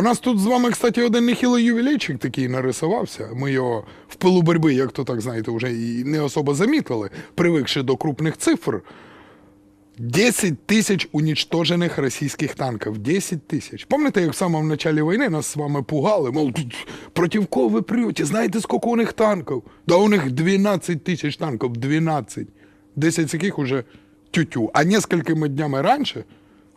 у нас тут з вами, кстати, один нехилий ювілейчик такий нарисувався. Ми його в пилу боротьби, як то так знаєте, вже і не особо замітили, привикши до крупних цифр. 10 тисяч унічтожених російських танків. 10 тисяч. Пам'ятаєте, як в самому началі війни нас з вами пугали? Мол, «Тут проти кого ви прете? Знаєте, скільки у них танків? Да у них 12 тисяч танків, 12. 10 з яких уже тютю. А несколькими днями раніше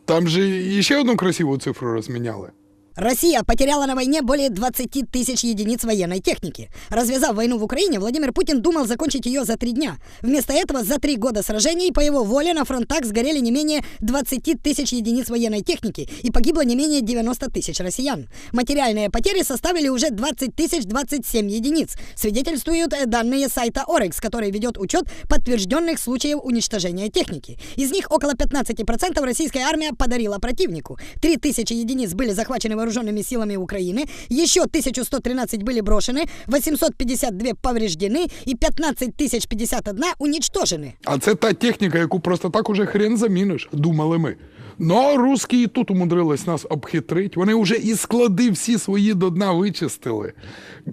там же ще одну красиву цифру розміняли. Россия потеряла на войне более 20 тысяч единиц военной техники. Развязав войну в Украине, Владимир Путин думал закончить ее за три дня. Вместо этого за три года сражений по его воле на фронтах сгорели не менее 20 тысяч единиц военной техники и погибло не менее 90 тысяч россиян. Материальные потери составили уже 20 тысяч 27 единиц, свидетельствуют э, данные сайта Orex, который ведет учет подтвержденных случаев уничтожения техники. Из них около 15% российская армия подарила противнику. 3000 единиц были захвачены вооруженными силами Украины, еще 1113 были брошены, 852 повреждены и 15 051 уничтожены. А це та техніка, яку просто так уже хрен заміниш, думали ми. Ну, русські і тут умудрились нас обхитрити. Вони вже і склади всі свої до дна вичистили.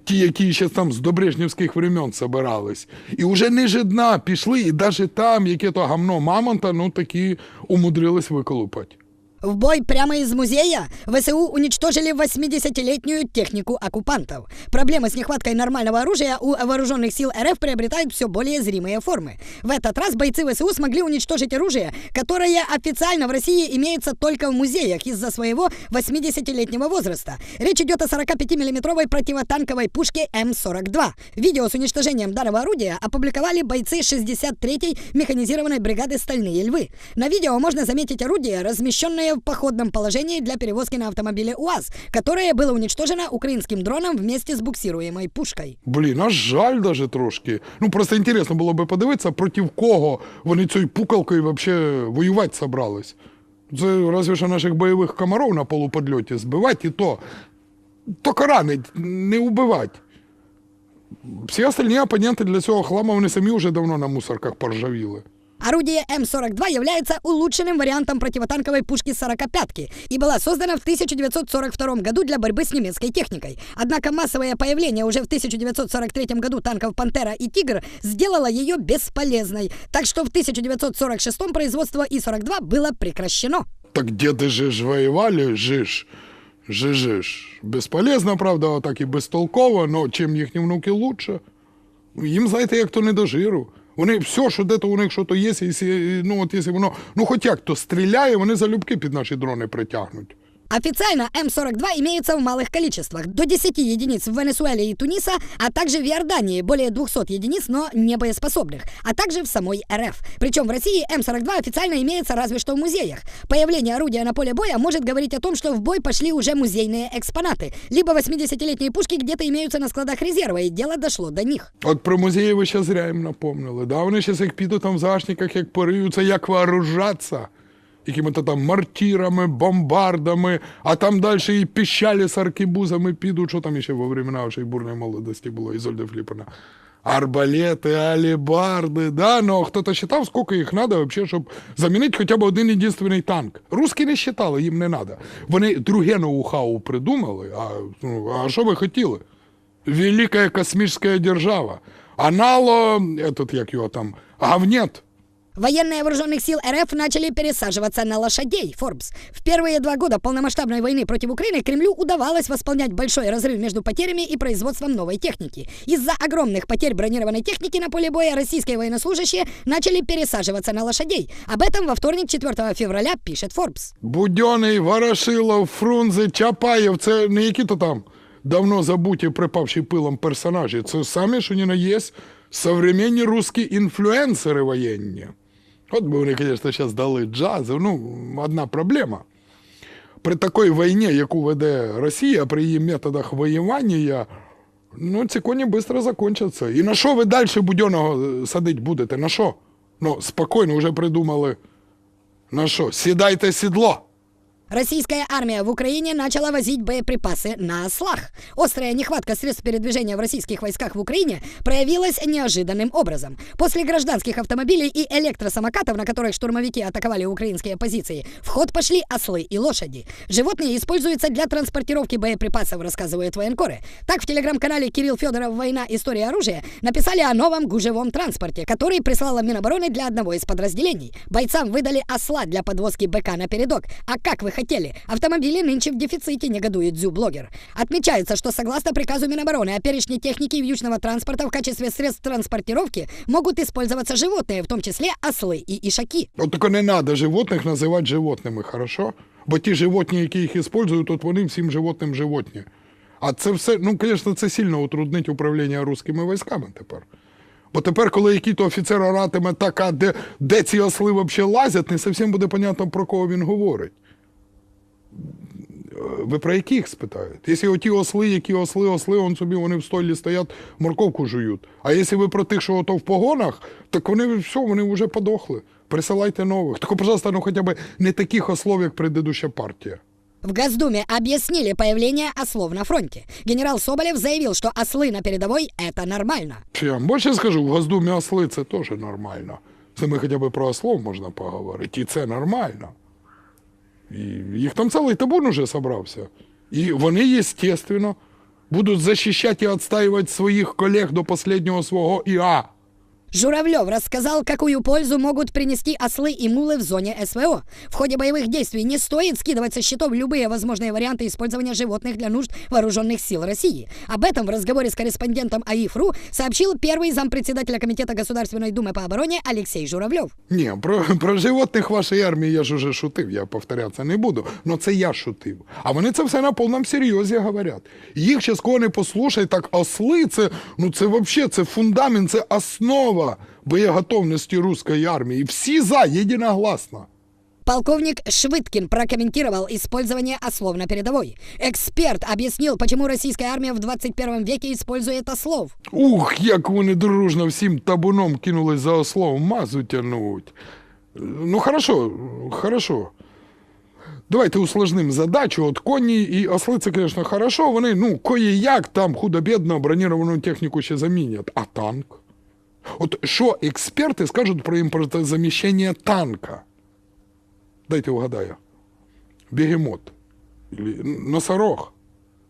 Ті, які ще там з добрежнівських времен собирались. І вже ниже дна пішли, і навіть там, яке то гамно мамонта, ну такі умудрились виколупати. В бой прямо из музея ВСУ уничтожили 80-летнюю технику оккупантов. Проблемы с нехваткой нормального оружия у вооруженных сил РФ приобретают все более зримые формы. В этот раз бойцы ВСУ смогли уничтожить оружие, которое официально в России имеется только в музеях из-за своего 80-летнего возраста. Речь идет о 45-миллиметровой противотанковой пушке М-42. Видео с уничтожением данного орудия опубликовали бойцы 63-й механизированной бригады «Стальные львы». На видео можно заметить орудие, размещенное в походном положении для перевозки на автомобиле УАЗ, которое было уничтожено украинским дроном вместе с буксируемой пушкой. Блін, аж жаль даже трошки. Ну просто інтересно було би подивитися, проти кого вони цією пукалкою взагалі воювати собрались. Це разве що наших бойових комаров на полуподльоті збивати, і то тільки ранить, не убивати. Всі остальні опоненти для цього хлама вони самі вже давно на мусорках поржавіли. Орудие М-42 является улучшенным вариантом противотанковой пушки 45-ки и была создана в 1942 году для борьбы с немецкой техникой. Однако массовое появление уже в 1943 году танков «Пантера» и «Тигр» сделало ее бесполезной, так что в 1946 производство И-42 было прекращено. Так деды же ж воевали, жиш. Жижиш. Безполезно, правда, а так і безтолково, но чим їхні внуки лучше. Їм, знаєте, як то не до жиру. Вони все, що де-то у них що то є, ну от якщо воно, ну хоч як то стріляє, вони залюбки під наші дрони притягнуть. Официально М-42 имеется в малых количествах, до 10 единиц в Венесуэле и Туниса, а также в Иордании более 200 единиц, но не боеспособных, а также в самой РФ. Причем в России М-42 официально имеется разве что в музеях. Появление орудия на поле боя может говорить о том, что в бой пошли уже музейные экспонаты, либо 80-летние пушки где-то имеются на складах резерва, и дело дошло до них. От про музеї ви ще зря їм напомнили. Да? Вони зараз як підуть там в загашниках, як пориються, як вооружатися. Якими-то там мортирами, бомбардами, а там далі і піщалі з аркебузами підуть, що там ще во времена вашої бурної молодості було, Ізольда Фліпана. Арбалети, алібарди, да, ну хто-то считав, скільки їх треба, вообще, щоб замінити хоча б один єдиний танк. Русські не считали, їм не треба. Вони друге ноу-хау придумали, а, ну, а що ви хотіли? Великая космическая держава. А нало, этот, як його там, говнет. Военные вооруженных сил РФ начали пересаживаться на лошадей, Forbes. В первые два года полномасштабной войны против Украины Кремлю удавалось восполнять большой разрыв между потерями и производством новой техники. Из-за огромных потерь бронированной техники на поле боя российские военнослужащие начали пересаживаться на лошадей. Об этом во вторник, 4 февраля, пишет Forbes. Будьоний, Ворошилов, Фрунзе, Чапаєв, це не які то там давно забуті, припавші пилом персонажі. Це самі, що ні на є, современні русські інфлюенсери воєнні. От би вони, звісно, зараз дали джазу. Ну, одна проблема. При такій війні, яку веде Росія, при її методах воювання, ну, ці коні швидко закінчаться. І на що ви далі будьоного садити будете? На що? Ну, спокійно вже придумали. На що? Сідайте сідло. Российская армия в Украине начала возить боеприпасы на ослах. Острая нехватка средств передвижения в российских войсках в Украине проявилась неожиданным образом. После гражданских автомобилей и электросамокатов, на которых штурмовики атаковали украинские позиции, в ход пошли ослы и лошади. Животные используются для транспортировки боеприпасов, рассказывают военкоры. Так в телеграм-канале Кирилл Федоров «Война. История оружия» написали о новом гужевом транспорте, который прислала Минобороны для одного из подразделений. Бойцам выдали осла для подвозки БК на передок. А как вы хотели? Автомобили нынче в дефиците, негодует Дзю-блогер. Отмечается, что согласно приказу Минобороны о перечне техники и вьючного транспорта в качестве средств транспортировки могут использоваться животные, в том числе ослы и ишаки. От тільки не треба животних називати животними, хорошо? Бо ті животні, які їх використовують, от вони всім животним животні. А це все, ну, звісно, це сильно утруднить управління руськими військами тепер. Бо тепер, коли який-то офіцер оратиме так, а де, де ці осли взагалі лазять, не зовсім буде понятно, про кого він говорить. Ви про яких спитають? Якщо оті осли, які осли, осли, он собі вони в стойлі стоять, морковку жують. А якщо ви про тих, що ото в погонах, так вони все, вони вже подохли. Присилайте нових. Тільки, пожалуйста, ну хоча б не таких ослов, як предыдуща партія. В Госдуме объяснили появление ослов на фронте. Генерал Соболев заявил, что ослы на передовой – это нормально. Чи я вам більше скажу, в Госдумі осли це теж нормально. З ними хоча б про ослов можна поговорити. І це нормально. І їх там цілий табун уже зібрався. І вони, естественно, будуть захищати і відстаювати своїх колег до останнього свого ІА. Журавлев рассказал, какую пользу могут принести ослы и мулы в зоне СВО. В ходе боевых действий не стоит скидывать со счетов любые возможные варианты использования животных для нужд вооруженных сил России. Об этом в разговоре с корреспондентом АИФРУ сообщил первый зампредседателя Комитета Государственной Думы по обороне Алексей Журавлев. Ні, про, про животних вашої армії я ж уже шутив, я повторятися не буду. Но це я шутив. А вони це все на повному серйозі говорять. Їх зараз кого не послухай, так осли це, ну це взагалі це фундамент, це основа боєготовності руської армії. Всі за, єдиногласно. Полковник Швыткин прокомментировал использование ослов на передовой. Эксперт объяснил, почему российская армия в 21 веке использует ослов. Ух, як вони дружно всім табуном кинулись за ослом, мазу тянуть. Ну, хорошо, хорошо. Давайте усложним задачу. От коні і осли, це, звісно, хорошо. Вони, ну, кое-як там худо-бідно броніровану техніку ще замінять. А танк? От що експерти скажуть про імпортозаміщення танка? Дайте угадаю. Бегемот. Носорог.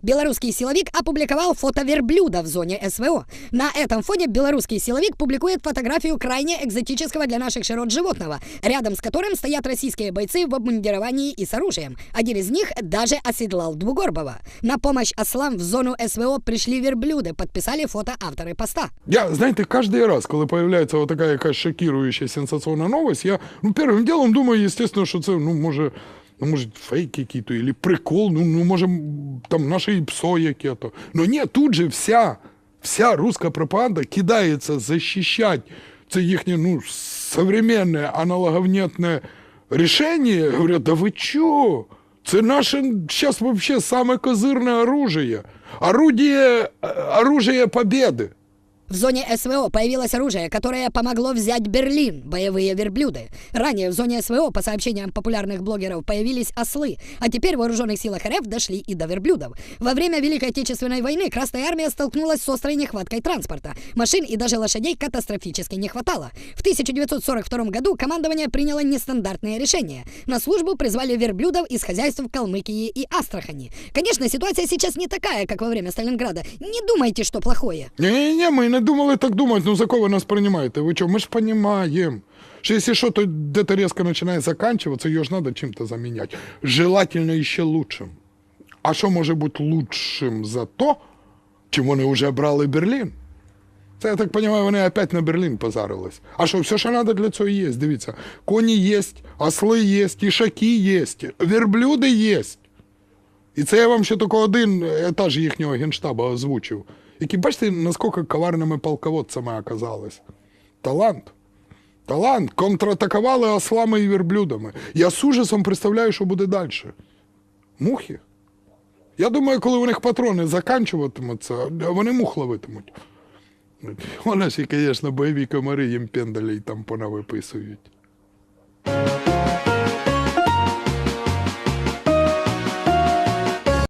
Белорусский силовик опубликовал фото верблюда в зоне СВО. На этом фоне белорусский силовик публикует фотографию крайне экзотического для наших широт животного, рядом с которым стоят российские бойцы в обмундировании и с оружием. Один из них даже оседлал Двугорбова. На помощь ослам в зону СВО пришли верблюды, подписали фото авторы поста. Я, знаете, каждый раз, когда появляется вот такая якась шокирующая сенсационная новость, я ну, первым делом думаю, естественно, что це, ну, може, ну, може, фейки какие-то, или прикол, ну, ну, може, м, там наши ПСО какие-то. Но нет, тут же вся, вся русская пропаганда кидается защищать це їхнє, ну, современное аналоговнетное решение. Говорят, да вы чё? Це наше сейчас вообще самое козырное оружие. Орудие, э, оружие победы. В зоне СВО появилось оружие, которое помогло взять Берлин – боевые верблюды. Ранее в зоне СВО, по сообщениям популярных блогеров, появились ослы, а теперь в вооруженных силах РФ дошли и до верблюдов. Во время Великой Отечественной войны Красная Армия столкнулась с острой нехваткой транспорта. Машин и даже лошадей катастрофически не хватало. В 1942 году командование приняло нестандартное решение. На службу призвали верблюдов из хозяйств Калмыкии и Астрахани. Конечно, ситуация сейчас не такая, как во время Сталинграда. Не думайте, что плохое. Не-не-не, ми не думали так думати, ну за кого ви нас приймаєте? Ви що, ми ж розуміємо, що якщо що, то де-то резко починає заканчиваться, його ж треба чим-то заміняти. Желательно ще лучшим. А що може бути лучшим за то, чим вони вже брали Берлін? Це, я так розумію, вони опять на Берлін позарились. А що, все, що треба для цього є, дивіться. Коні є, осли є, ішаки є, верблюди є. І це я вам ще тільки один етаж їхнього генштабу озвучив. Які, бачите, наскільки коварними полководцями оказались. Талант. Талант. Контратакували ослами і верблюдами. Я з ужасом представляю, що буде далі. Мухи. Я думаю, коли у них патрони заканчуватимуться, вони мух ловитимуть. Вони ж, звісно, бойові комари їм пендалей там понавиписують.